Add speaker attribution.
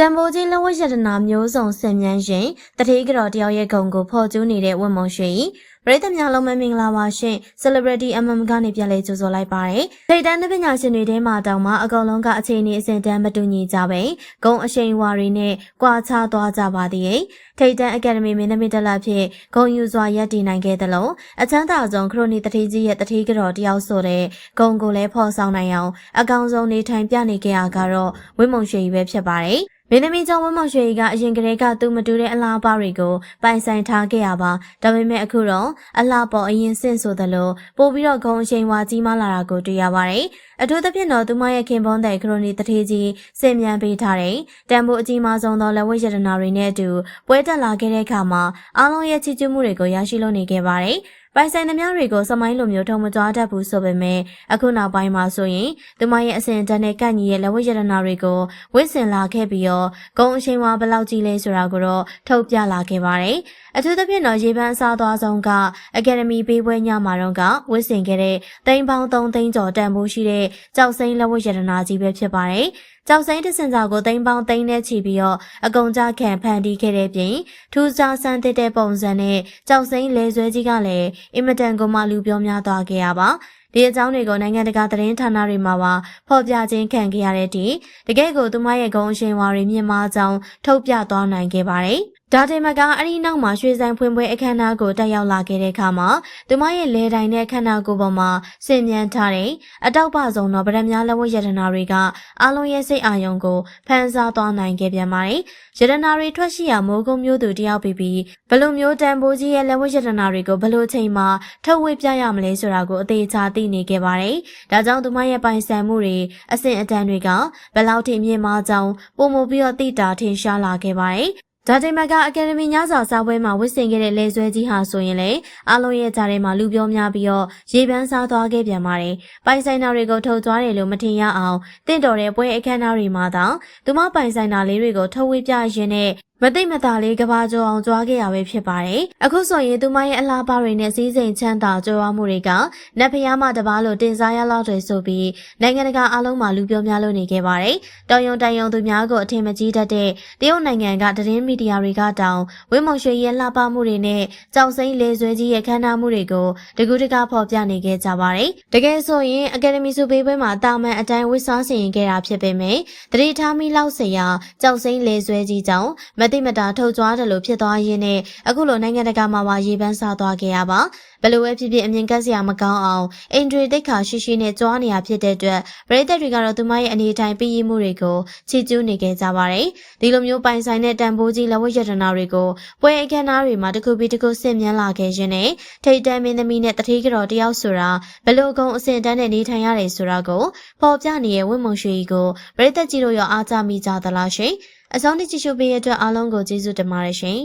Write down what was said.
Speaker 1: တံပိုးကြီးလဝရတနာမျိုးစုံဆင်မြန်းရင်တတိကတော်တယောက်ရဲ့ဂုံကိုဖော်ကျူးနေတဲ့ဝတ်မုံရွှေဤပရိသတ်များလုံးမမင်္ဂလာပါရှင် Celebrity MM ကနေပြန်လဲကြိုဆိုလိုက်ပါတယ်ထိတ်တန်းပညာရှင်တွေထဲမှာတောင်မှအကောင်လုံးကအခြေအနေအစဉ်တန်းမတူညီကြပဲဂုံအရှိန်ဝါရီနဲ့ကွာခြားသွားကြပါသေးတယ်ထိတ်တန်းအကယ်ဒမီမင်းသမီးတက်လက်ဖြစ်ဂုံယူစွာရပ်တည်နိုင်ခဲ့သလိုအချမ်းသာဆုံးခရိုနီတတိကြီးရဲ့တတိကတော်တယောက်ဆိုတဲ့ဂုံကိုလည်းဖော်ဆောင်နိုင်အောင်အကောင်ဆုံးနေထိုင်ပြနေကြရကတော့ဝင်းမုံရွှေကြီးပဲဖြစ်ပါတယ် မင်းသမီးကျောင်းဝင်းမောင်ရွှေကြီးကအရင်ကတည်းကသူမတူတဲ့အလားပါတွေကိုပိုင်ဆိုင်ထားခဲ့ရပါဒါပေမဲ့အခုတော့အလားပေါ်အရင်စင့်ဆိုသလိုပို့ပြီးတော့ဂုံအချိန်ဝါကြီးမားလာတာကိုတွေ့ရပါတယ်အထူးသဖြင့်တော့သူမရဲ့ခင်ပွန်းတဲ့ခရိုနီတထေးကြီးစင်မြန်ပေးထားတဲ့တန်ဖိုးအကြီးမားဆုံးသောလက်ဝဲရတနာတွေနဲ့အတူပွဲတက်လာခဲ့တဲ့အခါမှာအားလုံးရဲ့ချီးကျူးမှုတွေကိုရရှိလို့နေခဲ့ပါတယ် ပိုင်ဆိုင်သမျှတွေကိုစမိုင်းလိုမျိုးထုံမကြွားတတ်ဘူးဆိုပေမဲ့အခုနောက်ပိုင်းမှာဆိုရင်သူမရဲ့အစဉ်တန်းနဲ့ကန့်ညီရဲ့လက်ဝဲရတနာတွေကိုဝစ်စင်လာခဲ့ပြီးတော့ဂုံအချိန်ဝါဘယ်လောက်ကြီးလဲဆိုတာကိုတော့ထုတ်ပြလာခဲ့ပါတယ်။အထူးသဖြင့်တော့ရေပန်းအစားသွားဆုံးကအကယ်ဒမီပေးပွဲညမှာတော့ကဝစ်စင်ခဲ့တဲ့တိမ်ပေါင်း3သိန်းကျော်တန်ဖိုးရှိတဲ့ကြောက်စိမ်းလက်ဝဲရတနာကြီးပဲဖြစ်ပါတယ်။ ကြောက်စိမ်းတစင်စာကိုသိန်းပေါင်းသိန်းနဲ့ချီပြီးတော့အကုံကြခံဖန်တီးခဲ့တဲ့ပြင်ထူးခြားဆန်းတဲ့ပုံစံနဲ့ကြောက်စိမ်းလဲဆွဲကြီးကလည်းအင်မတန်ကိုမှလူပြောများသွားခဲ့ရပါဒီအကြောင်းတွေကိုနိုင်ငံတကာသတင်းဌာနတွေမှာပါဖော်ပြခြင်းခံခဲ့ရတဲ့ဒီတကယ့်ကိုသူမရဲ့ဂုံအရှင်ဝါတွေမြင့်မားကြောင်းထုတ်ပြသွားနိုင်ခဲ့ပါတယ်ဒါတင်မကအဲ့ဒီနောက်မှာရွှေဆိုင်ဖွင့်ပွဲအခမ်းအနားကိုတက်ရောက်လာခဲ့တဲ့အခါမှာသူမရဲ့လေတိုင်တဲ့အခမ်းအနားကိုပေါ်မှာဆင်မြန်းထားတဲ့အတောက်ပဆုံးသောဗရမများလက်ဝဲရတနာတွေကအားလုံးရဲ့စိတ်အာရုံကိုဖန်ဆားသွားနိုင်ခဲ့ပြန်ပါတယ်။ရတနာတွေထွက်ရှိရာမိုးကုံမျိုးသူတယောက်ပြီးပြီးဘလို့မျိုးတန်ဖိုးကြီးရဲ့လက်ဝဲရတနာတွေကိုဘလို့ချိန်မှာထုတ်ဝေပြရမလဲဆိုတာကိုအသေးချာသိနေခဲ့ပါတယ်။ဒါကြောင့်သူမရဲ့ပိုင်ဆိုင်မှုတွေအဆင့်အတန်းတွေကဘယ်လောက်ထိမြင့်မားကြောင်းပုံမပြီးတော့သိတာထင်ရှားလာခဲ့ပါတယ်။ဒါတိမ်မကအကယ်ဒမီညစာစားပွဲမှာဝစ်ဆင်ခဲ့တဲ့လေဆွဲကြီးဟာဆိုရင်လေအားလုံးရဲ့ကြားထဲမှာလူပြောများပြီးတော့ရေပန်းစားသွားခဲ့ပြန်ပါတယ်။ပိုင်ဆိုင်နာတွေကိုထုတ်သွားတယ်လို့မထင်ရအောင်တင့်တော်တဲ့ပွဲအခမ်းအနားတွေမှာတောင်သူမပိုင်ဆိုင်နာလေးတွေကိုထုတ်ဝေပြရင်းနဲ့ မသိမသာလေးကဘာကျော်အောင်ကြွားခဲ့ရပဲဖြစ်ပါတယ်။အခုဆိုရင်သူမရဲ့အလားပါတွေနဲ့စည်းစိမ်ချမ်းသာကြွားမှုတွေကနတ်ဖျားမတပားလို့တင်စားရလောက်တွေဆိုပြီးနိုင်ငံတကာအားလုံးမှာလူပြောများလို့နေခဲ့ပါတယ်။တောင်ယုံတိုင်ယုံသူများကိုအထင်မကြီးတတ်တဲ့တရုတ်နိုင်ငံကသတင်းမီဒီယာတွေကတောင်ဝင်းမောင်ရွှေရဲ့လှပမှုတွေနဲ့ကြောင်စိမ့်လေဆွဲကြီးရဲ့ခမ်းနားမှုတွေကိုတကူတကဖော်ပြနေခဲ့ကြပါတယ်။တကယ်ဆိုရင်အကယ်ဒမီစုပေးပွဲမှာတာမန်အတိုင်းဝစ်စားဆင်ရင်ခဲ့တာဖြစ်ပေမဲ့တတိထားမိလောက်စရာကြောင်စိမ့်လေဆွဲကြီးကြောင့်မတိမတာထုတ်ကြွားတယ်လို့ဖြစ်သွားရင်းနဲ့အခုလိုနိုင်ငံတကာမှာပါရေပန်းစားသွားခဲ့ရပါဘယ်လိုပဲဖြစ်ဖြစ်အမြင်ကက်စရာမကောင်းအောင်အင်ဒရီတိတ်ခါရှိရှိနဲ့ကြွားနေရဖြစ်တဲ့အတွက်ပရိသတ်တွေကတော့သူမရဲ့အနေထိုင်ပြည်မှုတွေကိုချီးကျူးနေကြကြပါတယ်ဒီလိုမျိုးပိုင်ဆိုင်တဲ့တန်ဖိုးကြီးလက်ဝတ်ရတနာတွေကိုပွဲအခမ်းအနားတွေမှာတစ်ခုပြီးတစ်ခုဆင့်မြန်းလာခဲ့ခြင်းနဲ့ထိတ်တန့်မင်းသမီးနဲ့တတိကတော်တယောက်ဆိုတာဘယ်လိုကုံအစဉ်တန်းနဲ့နေထိုင်ရတယ်ဆိုတာကိုပေါ်ပြနေတဲ့ဝင်းမုံရွှေကြီးကိုပရိသတ်ကြီးတို့ရောအားကြမိကြသလားရှင်အစောင်းတိကြည့်ရှုပေးရတဲ့အတွက်အားလုံးကိုကျေးဇူးတင်ပါတယ်ရှင်